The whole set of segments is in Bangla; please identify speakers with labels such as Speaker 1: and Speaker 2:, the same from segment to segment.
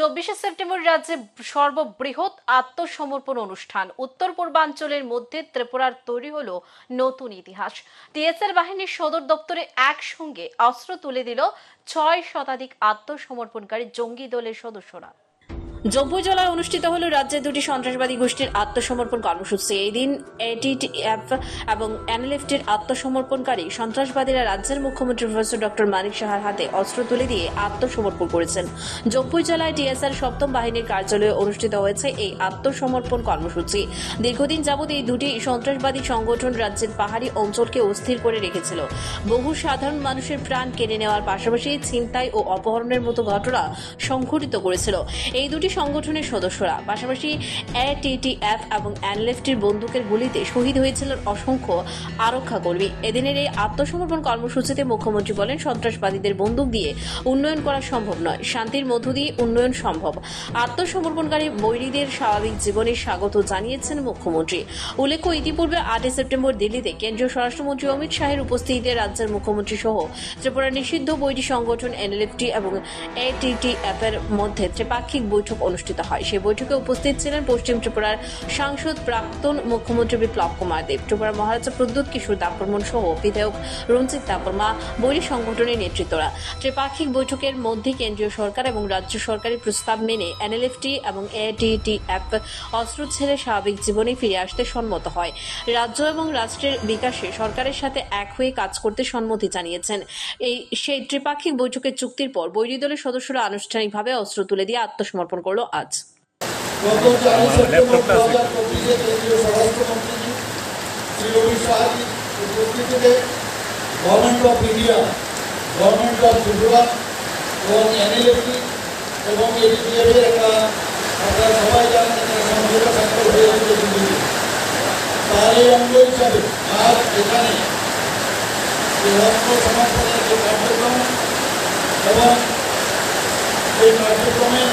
Speaker 1: চব্বিশে সেপ্টেম্বর রাজ্যে সর্ববৃহৎ আত্মসমর্পণ অনুষ্ঠান উত্তর পূর্বাঞ্চলের মধ্যে ত্রিপুরার তৈরি হল নতুন ইতিহাস টিএসআর বাহিনীর সদর দপ্তরে একসঙ্গে অস্ত্র তুলে দিল ছয় শতাধিক আত্মসমর্পণকারী জঙ্গি দলের সদস্যরা
Speaker 2: জম্পুজলায় অনুষ্ঠিত হল রাজ্যে দুটি সন্ত্রাসবাদী গোষ্ঠীর আত্মসমর্পণ কর্মসূচি এই দিন এডিটিএফ এবং এনএলএফটির আত্মসমর্পণকারী সন্ত্রাসবাদীরা রাজ্যের মুখ্যমন্ত্রী প্রফেসর ডক্টর মানিক সাহার হাতে অস্ত্র তুলে দিয়ে আত্মসমর্পণ করেছেন জম্পুজলায় টিএসআর সপ্তম বাহিনীর কার্যালয়ে অনুষ্ঠিত হয়েছে এই আত্মসমর্পণ কর্মসূচি দীর্ঘদিন যাবৎ এই দুটি সন্ত্রাসবাদী সংগঠন রাজ্যের পাহাড়ি অঞ্চলকে অস্থির করে রেখেছিল বহু সাধারণ মানুষের প্রাণ কেড়ে নেওয়ার পাশাপাশি ছিনতাই ও অপহরণের মতো ঘটনা সংঘটিত করেছিল এই দুটি সংগঠনের সদস্যরা পাশাপাশি এটিএফ এবং অ্যানলেফটির বন্দুকের গুলিতে শহীদ হয়েছিলেন অসংখ্য আরক্ষা কর্মী এদিনের এই আত্মসমর্পণ কর্মসূচিতে মুখ্যমন্ত্রী বলেন সন্ত্রাসবাদীদের বন্দুক দিয়ে উন্নয়ন করা সম্ভব নয় শান্তির মধ্য দিয়ে উন্নয়ন সম্ভব আত্মসমর্পণকারী বৈরীদের স্বাভাবিক জীবনে স্বাগত জানিয়েছেন মুখ্যমন্ত্রী উল্লেখ্য ইতিপূর্বে আটই সেপ্টেম্বর দিল্লিতে কেন্দ্রীয় স্বরাষ্ট্রমন্ত্রী অমিত শাহের উপস্থিতিতে রাজ্যের মুখ্যমন্ত্রী সহ ত্রিপুরা নিষিদ্ধ বৈরী সংগঠন এনএলএফটি এবং এটিএফ এর মধ্যে ত্রিপাক্ষিক বৈঠক অনুষ্ঠিত হয় সেই বৈঠকে উপস্থিত ছিলেন পশ্চিম ত্রিপুরার সাংসদ প্রাক্তন মুখ্যমন্ত্রী বিপ্লব কুমার দেব ত্রিপুরার মহারাজা প্রদ্যুৎ কিশোর দাপরমন সহ বিধায়ক রঞ্জিত দাপরমা বৈরী সংগঠনের নেতৃত্বরা ত্রিপাক্ষিক বৈঠকের মধ্যে কেন্দ্রীয় সরকার এবং রাজ্য সরকারের প্রস্তাব মেনে এনএলএফটি এবং এডিটিএফ অস্ত্র ছেড়ে স্বাভাবিক জীবনে ফিরে আসতে সম্মত হয় রাজ্য এবং রাষ্ট্রের বিকাশে সরকারের সাথে এক হয়ে কাজ করতে সম্মতি জানিয়েছেন এই সেই ত্রিপাক্ষিক বৈঠকের চুক্তির পর বৈরী দলের সদস্যরা আনুষ্ঠানিকভাবে অস্ত্র তুলে দিয়ে আত্মসমর্পণ ಮಾಡ್ಕೊಳ್ಳೋ ಆಡ್ಸ್
Speaker 3: government of India government of Tripura एवं एन एल एफ एवं ए डी पी एफ का अगर हवाई जहाज समझौता संकल्प हो जाए सारे अंगों सब आज देखा नहीं को समर्पण के कार्यक्रम एवं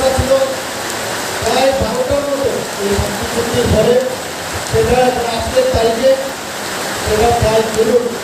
Speaker 3: ব্যবস্থা ছিল প্রায় বারোটার মতো এই ঘরে সেটা আজকের তারিখে সেটা প্রায় চলুন